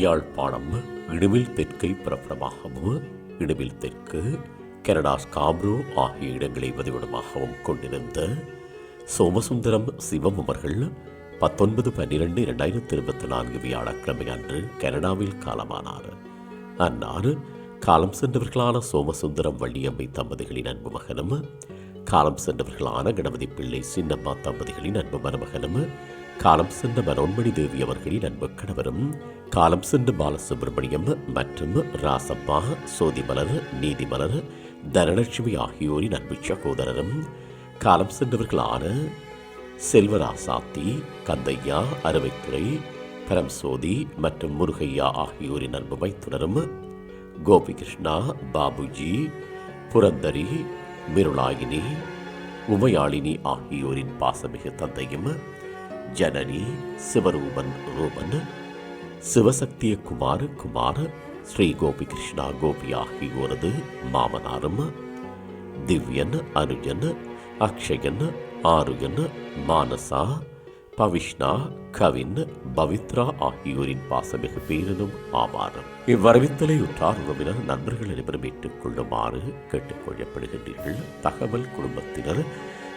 யாழ்ப்பாணம் இடுவில் தெற்கை பிரபலமாகவும் இடுவில் தெற்கு Canada Scarborough ஆகிய இடங்களை பதிவிடமாகவும் கொண்டிருந்த சோமசுந்தரம் சிவம் அவர்கள் பத்தொன்பது பன்னிரெண்டு இரண்டாயிரத்தி இருபத்தி நான்கு வியாழக்கிழமை அன்று கனடாவில் காலமானார். அன்னார் காலம் சென்றவர்களான சோமசுந்தரம் வள்ளியம்மை தம்பதிகளின் அன்பு மகனும் காலம் சென்றவர்களான கணபதி பிள்ளை சின்னம்மா தம்பதிகளின் அன்பு மருமகனும் காலம் சென்ற மனோன்மணி தேவி அவர்களின் அன்பு கணவரும் காலம் சென்ற பாலசுப்ரமணியம் மற்றும் ராசப்பா சோதிமலர் நீதிமலர் தனலட்சுமி ஆகியோரின் அன்பு சகோதரரும் காலம் சென்றவர்களான செல்வராசாத்தி கந்தையா அறுவைத்துறை பரம்சோதி மற்றும் முருகையா ஆகியோரின் அன்பு மைத்துனரும் கோபிகிருஷ்ணா பாபுஜி புரந்தரி மிருளாயினி உமையாளினி ஆகியோரின் பாசமிகு தந்தையும் ஜனனி சிவரூபன் ரூபன் சிவசக்திய குமார் குமார் ஸ்ரீ கோபி கிருஷ்ணா கோபி ஆகியோரது மாமனாரும் திவ்யன் அனுஜன் அக்ஷயன் ஆருகன் மானசா பவிஷ்ணா கவின் பவித்ரா ஆகியோரின் பாசமிகு பேரனும் ஆவார். இவ்வரவித்தலை உற்றார் உறவினர் நண்பர்கள் அனைவரும் ஏற்றுக்கொள்ளுமாறு கேட்டுக்கொள்ளப்படுகின்றீர்கள். தகவல் குடும்பத்தினர்